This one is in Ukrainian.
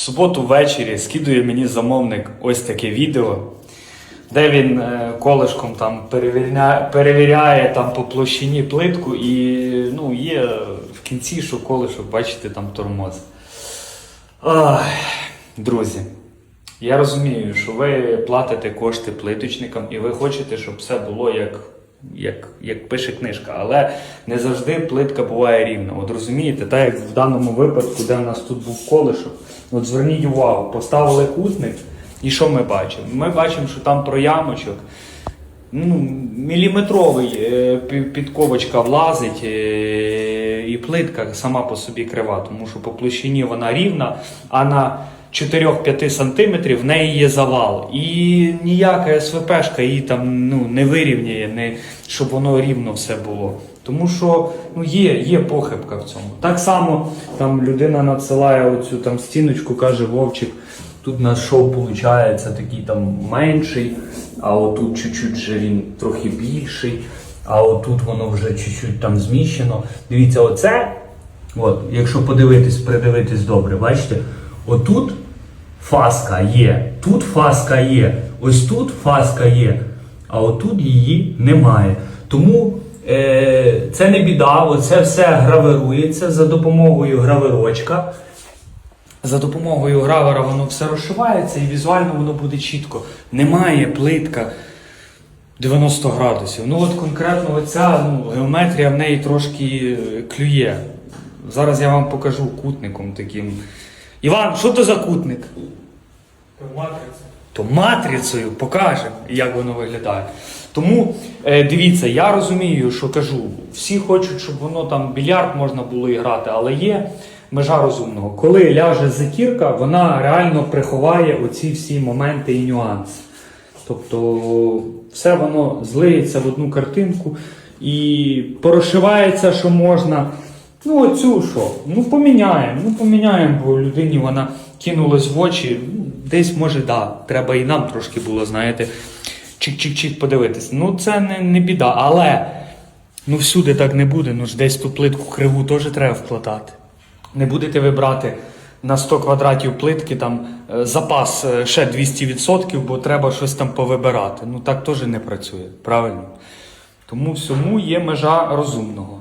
суботу ввечері скидує мені замовник ось таке відео, де він е, колишком там перевіряє, перевіряє там по площині плитку і ну, є в кінці, що колишок, бачите, там тормоз. Ах, друзі, я розумію, що ви платите кошти плиточникам і ви хочете, щоб все було як, як, як пише книжка. Але не завжди плитка буває рівна. От розумієте, так як в даному випадку, де в нас тут був колишок, от зверніть увагу, поставили кутник, і що ми бачимо? Ми бачимо, що там проямочок. Ну, міліметровий е, підковочка влазить, е, і плитка сама по собі крива, тому що по площині вона рівна, а на 4-5 см в неї є завал. І ніяка СВПшка її там ну, не вирівняє, не, щоб воно рівно все було. Тому що ну, є, є похибка в цьому. Так само там людина надсилає оцю там стіночку, каже Вовчик. Тут у нас шов виходить такий там менший, а отут чуть-чуть вже він трохи більший, а отут воно вже чуть-чуть там зміщено. Дивіться, оце, от, якщо подивитись, придивитись добре, бачите, отут фаска є, тут фаска є, ось тут фаска є, а отут її немає. Тому е, це не біда, оце все гравирується за допомогою гравирочка. За допомогою гравера воно все розшивається і візуально воно буде чітко. Немає плитка 90 градусів. Ну от конкретно оця ну, геометрія в неї трошки клює. Зараз я вам покажу кутником таким. Іван, що то за кутник? То матрицею покажемо, як воно виглядає. Тому е, дивіться, я розумію, що кажу, всі хочуть, щоб воно там більярд можна було і грати, але є межа розумного. Коли ляже затірка, вона реально приховає оці всі моменти і нюанси. Тобто все воно злиється в одну картинку і порошивається, що можна. Ну, оцю що? Ну, поміняємо. Ну, поміняємо, бо людині вона кинулась в очі. Десь, може, да, треба і нам трошки було, знаєте, чик-чик-чик подивитись. Ну, це не, не біда, але ну всюди так не буде. Ну ж десь ту плитку криву теж треба вкладати. Не будете ви брати на 100 квадратів плитки там е, запас е, ще 200%, бо треба щось там повибирати. Ну так теж не працює, правильно? Тому всьому є межа розумного.